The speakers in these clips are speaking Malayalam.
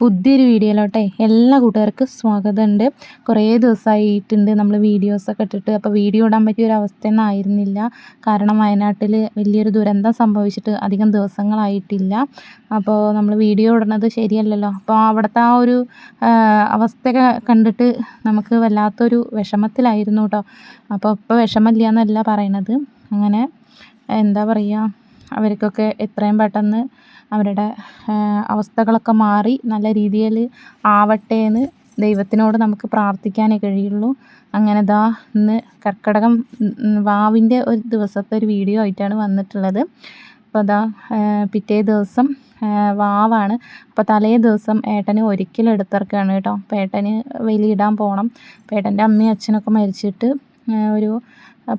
പുതിയൊരു വീഡിയോയിലോട്ടെ എല്ലാ കൂട്ടുകാർക്കും സ്വാഗതമുണ്ട്. കുറേ ദിവസമായിട്ടുണ്ട് നമ്മൾ വീഡിയോസൊക്കെ ഇട്ടിട്ട്. അപ്പോൾ വീഡിയോ ഇടാൻ പറ്റിയ ഒരു അവസ്ഥയൊന്നും ആയിരുന്നില്ല. കാരണം വയനാട്ടിൽ വലിയൊരു ദുരന്തം സംഭവിച്ചിട്ട് അധികം ദിവസങ്ങളായിട്ടില്ല. അപ്പോൾ നമ്മൾ വീഡിയോ ഇടുന്നത് ശരിയല്ലല്ലോ. അപ്പോൾ അവിടുത്തെ ആ ഒരു അവസ്ഥയൊക്കെ കണ്ടിട്ട് നമുക്ക് വല്ലാത്തൊരു വിഷമത്തിലായിരുന്നു കേട്ടോ അപ്പോൾ ഇപ്പോൾ വിഷമമില്ല എന്നല്ല പറയണത്. അങ്ങനെ എന്താ പറയുക അവർക്കൊക്കെ എത്രയും പെട്ടെന്ന് അവരുടെ അവസ്ഥകളൊക്കെ മാറി നല്ല രീതിയിൽ ആവട്ടെ എന്ന് ദൈവത്തിനോട് നമുക്ക് പ്രാർത്ഥിക്കാനേ കഴിയുള്ളൂ. അങ്ങനെ ദാ ഇന്ന് കർക്കിടകം വാവിന്റെ ഒരു ദിവസത്തെ ഒരു വീഡിയോ ആയിട്ടാണ് വന്നിട്ടുള്ളത്. അപ്പോൾ ദാ പിറ്റേ ദിവസം വാവാണ്. അപ്പോൾ തലേ ദിവസം ഏട്ടന് ഒരിക്കലും എടുത്തിറക്കുകയാണ് കേട്ടോ. അപ്പോൾ ഏട്ടന് വെലിയിടാൻ പോകണം. അപ്പോൾ ഏട്ടന്റെ അമ്മയും അച്ഛനൊക്കെ മരിച്ചിട്ട് ഒരു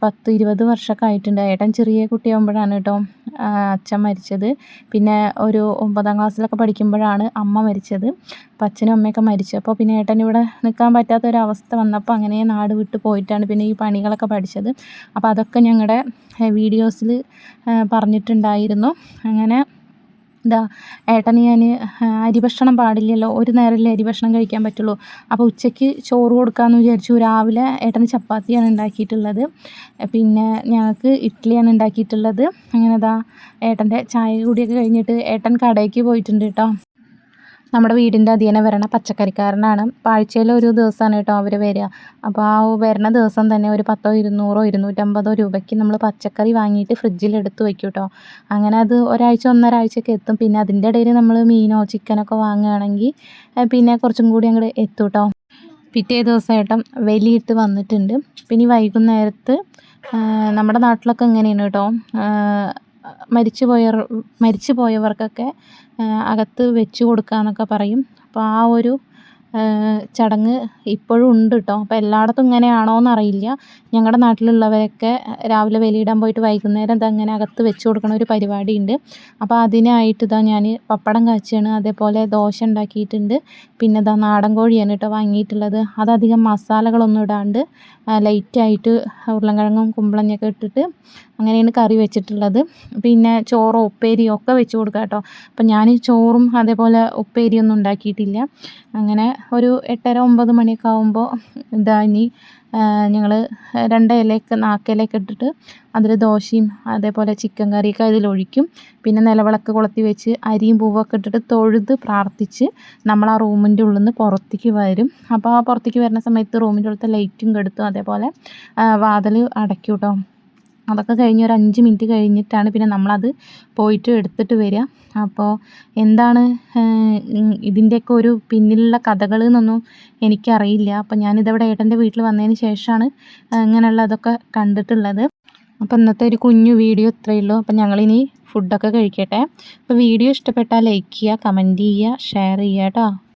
പത്ത് ഇരുപത് വർഷമൊക്കെ ആയിട്ടുണ്ട് ഏട്ടൻ ചെറിയ കുട്ടിയാകുമ്പോഴാണ് കേട്ടോ അച്ഛൻ മരിച്ചത്. പിന്നെ ഒരു ഒമ്പതാം ക്ലാസ്സിലൊക്കെ പഠിക്കുമ്പോഴാണ് അമ്മ മരിച്ചത്. അപ്പം അച്ഛനും അമ്മയൊക്കെ മരിച്ചു. അപ്പോൾ പിന്നെ ഏട്ടൻ ഇവിടെ നിൽക്കാൻ പറ്റാത്തൊരവസ്ഥ വന്നപ്പോൾ അങ്ങനെ നാട് വിട്ട് പോയിട്ടാണ് പിന്നെ ഈ പണികളൊക്കെ പഠിച്ചത്. അപ്പോൾ അതൊക്കെ ഞങ്ങളുടെ വീഡിയോസിൽ പറഞ്ഞിട്ടുണ്ടായിരുന്നു. അങ്ങനെ എന്താ ഏട്ടന് ഞാൻ അരി ഭക്ഷണം പാടില്ലല്ലോ ഒരു നേരമല്ലേ അരി ഭക്ഷണം കഴിക്കാൻ പറ്റുള്ളൂ. അപ്പോൾ ഉച്ചയ്ക്ക് ചോറ് കൊടുക്കാമെന്ന് വിചാരിച്ചു. രാവിലെ ഏട്ടന് ചപ്പാത്തിയാണ് ഉണ്ടാക്കിയിട്ടുള്ളത്. പിന്നെ ഞങ്ങൾക്ക് ഇഡ്ഡലിയാണ് ഉണ്ടാക്കിയിട്ടുള്ളത്. അങ്ങനെ ഇതാ ഏട്ടന്റെ ചായ കൂടിയൊക്കെ കഴിഞ്ഞിട്ട് ഏട്ടൻ കടയ്ക്ക് പോയിട്ടുണ്ട് കേട്ടോ. നമ്മുടെ വീടിന്റെ അധീനം വരണ പച്ചക്കറിക്കാരനാണ്. ആഴ്ചയിൽ ഒരു ദിവസമാണ് കേട്ടോ അവർ വരിക. അപ്പോൾ ആ വരുന്ന ദിവസം തന്നെ ഒരു പത്തോ ഇരുന്നൂറോ ഇരുന്നൂറ്റമ്പതോ രൂപയ്ക്ക് നമ്മൾ പച്ചക്കറി വാങ്ങിയിട്ട് ഫ്രിഡ്ജിൽ എടുത്ത് വയ്ക്കും കേട്ടോ. അങ്ങനെ അത് ഒരാഴ്ച ഒന്നരാഴ്ചയൊക്കെ എത്തും. പിന്നെ അതിന്റെ ഇടയിൽ നമ്മൾ മീനോ ചിക്കനൊക്കെ വാങ്ങുകയാണെങ്കിൽ പിന്നെ കുറച്ചും കൂടി അങ്ങോട്ട് എത്തും കേട്ടോ. പിറ്റേ ദിവസമായിട്ടും വലിയിട്ട് വന്നിട്ടുണ്ട്. പിന്നെ വൈകുന്നേരത്ത് നമ്മുടെ നാട്ടിലൊക്കെ എങ്ങനെയാണ് കേട്ടോ. മരിച്ചു പോയ മരിച്ചു പോയവർക്കൊക്കെ അകത്ത് വെച്ച് കൊടുക്കുക എന്നൊക്കെ പറയും. അപ്പോൾ ആ ഒരു ചടങ്ങ് ഇപ്പോഴും ഉണ്ട് കേട്ടോ അപ്പോൾ എല്ലായിടത്തും ഇങ്ങനെയാണോ എന്നറിയില്ല. ഞങ്ങളുടെ നാട്ടിലുള്ളവരൊക്കെ രാവിലെ വെലിയിടാൻ പോയിട്ട് വൈകുന്നേരം ഇതങ്ങനെ അകത്ത് വെച്ച് കൊടുക്കണ ഒരു പരിപാടി ഉണ്ട് അപ്പോൾ അതിനായിട്ട് ഇതാ ഞാൻ പപ്പടം കാച്ചാണ് അതേപോലെ ദോശ ഉണ്ടാക്കിയിട്ടുണ്ട്. പിന്നെ ഇതാ നാടൻ കോഴിയാണ് കേട്ടോ വാങ്ങിയിട്ടുള്ളത്. അതധികം മസാലകളൊന്നും ഇടാണ്ട് ലൈറ്റായിട്ട് ഉരുളൻകിഴങ്ങും കുമ്പളങ്ങയൊക്കെ ഇട്ടിട്ട് അങ്ങനെയാണ് കറി വെച്ചിട്ടുള്ളത്. പിന്നെ ചോറോ ഉപ്പേരിയോ ഒക്കെ വെച്ച് കൊടുക്കാം കേട്ടോ അപ്പം ഞാൻ ചോറും അതേപോലെ ഉപ്പേരിയൊന്നും ഉണ്ടാക്കിയിട്ടില്ല. അങ്ങനെ ഒരു എട്ടര ഒമ്പത് മണിയൊക്കെ ആകുമ്പോൾ ഇതാ ഇനി ഞങ്ങൾ രണ്ട് ഇലയൊക്കെ നാക്കിലയൊക്കെ ഇട്ടിട്ട് അതിൽ ദോശയും അതേപോലെ ചിക്കൻ കറിയൊക്കെ അതിലൊഴിക്കും പിന്നെ നിലവിളക്ക് കൊളുത്തി വെച്ച് അരിയും പൂവൊക്കെ ഇട്ടിട്ട് തൊഴുത് പ്രാർത്ഥിച്ച് നമ്മൾ ആ റൂമിന്റെ ഉള്ളിൽ നിന്ന് പുറത്തേക്ക് വരും. അപ്പോൾ ആ പുറത്തേക്ക് വരുന്ന സമയത്ത് റൂമിന്റെ ഉള്ളിലത്തെ ലൈറ്റും കെടുത്തും അതേപോലെ വാതിൽ അടയ്ക്കും കേട്ടോ അതൊക്കെ കഴിഞ്ഞ് ഒരു അഞ്ച് മിനിറ്റ് കഴിഞ്ഞിട്ടാണ് പിന്നെ നമ്മളത് പോയിട്ട് എടുത്തിട്ട് വരിക. അപ്പോൾ എന്താണ് ഇതിന്റെയൊക്കെ ഒരു പിന്നിലുള്ള കഥകൾ എന്നൊന്നും എനിക്കറിയില്ല. അപ്പോൾ ഞാനിതവിടെ ഏട്ടന്റെ വീട്ടിൽ വന്നതിന് ശേഷമാണ് ഇങ്ങനെയുള്ള അതൊക്കെ കണ്ടിട്ടുള്ളത്. അപ്പോൾ ഇന്നത്തെ ഒരു കുഞ്ഞു വീഡിയോ ഇത്രയേ ഉള്ളൂ. അപ്പോൾ ഞങ്ങളിനി ഫുഡൊക്കെ കഴിക്കട്ടെ. അപ്പോൾ വീഡിയോ ഇഷ്ടപ്പെട്ടാൽ ലൈക്ക് ചെയ്യുക കമന്റ് ചെയ്യുക ഷെയർ ചെയ്യുക കേട്ടോ.